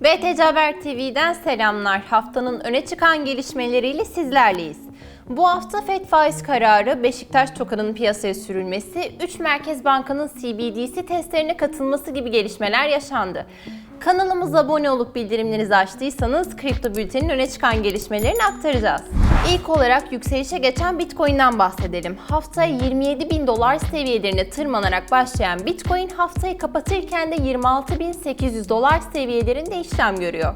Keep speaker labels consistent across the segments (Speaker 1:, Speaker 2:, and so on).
Speaker 1: BTC Haber TV'den selamlar. Haftanın öne çıkan gelişmeleriyle sizlerleyiz. Bu hafta FED faiz kararı, Beşiktaş tokanın piyasaya sürülmesi, 3 Merkez Banka'nın CBDC testlerine katılması gibi gelişmeler yaşandı. Kanalımıza abone olup bildirimlerinizi açtıysanız kripto bültenin öne çıkan gelişmelerini aktaracağız. İlk olarak yükselişe geçen Bitcoin'den bahsedelim. Haftaya 27 bin dolar seviyelerine tırmanarak başlayan Bitcoin haftayı kapatırken de 26.800 dolar seviyelerinde işlem görüyor.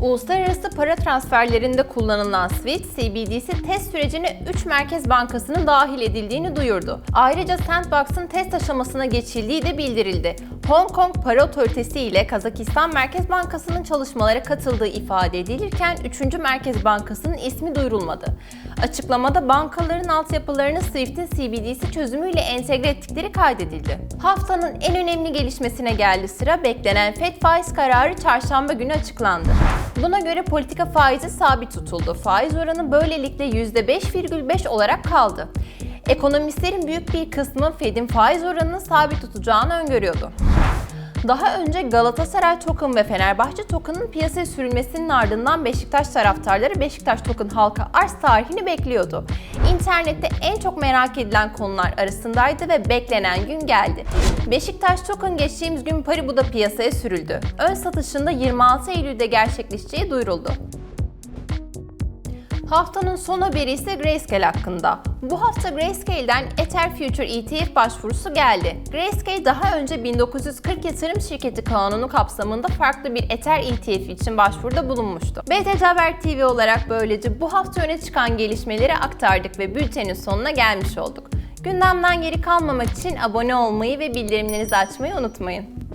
Speaker 1: Uluslararası para transferlerinde kullanılan SWIFT, CBDC test sürecine 3 Merkez Bankası'nın dahil edildiğini duyurdu. Ayrıca Sandbox'ın test aşamasına geçildiği de bildirildi. Hong Kong Para Otoritesi ile Kazakistan Merkez Bankası'nın çalışmalara katıldığı ifade edilirken 3. Merkez Bankası'nın ismi duyurulmadı. Açıklamada bankaların altyapılarını SWIFT'in CBDC çözümüyle entegre ettikleri kaydedildi. Haftanın en önemli gelişmesine geldi sıra beklenen FED faiz kararı çarşamba günü açıklandı. Buna göre politika faizi sabit tutuldu. Faiz oranı böylelikle %5,5 olarak kaldı. Ekonomistlerin büyük bir kısmı Fed'in faiz oranını sabit tutacağını öngörüyordu. Daha önce Galatasaray Token ve Fenerbahçe Token'ın piyasaya sürülmesinin ardından Beşiktaş taraftarları Beşiktaş Token halka arz tarihini bekliyordu. İnternette en çok merak edilen konular arasındaydı ve beklenen gün geldi. Beşiktaş Token geçtiğimiz gün Paribu'da piyasaya sürüldü. Ön satışında 26 Eylül'de gerçekleşeceği duyuruldu. Haftanın son haberi ise Grayscale hakkında. Bu hafta Grayscale'den Ether Future ETF başvurusu geldi. Grayscale daha önce 1940 yatırım şirketi kanunu kapsamında farklı bir Ether ETF için başvuruda bulunmuştu. BTC Haber TV olarak böylece bu hafta öne çıkan gelişmeleri aktardık ve bültenin sonuna gelmiş olduk. Gündemden geri kalmamak için abone olmayı ve bildirimlerinizi açmayı unutmayın.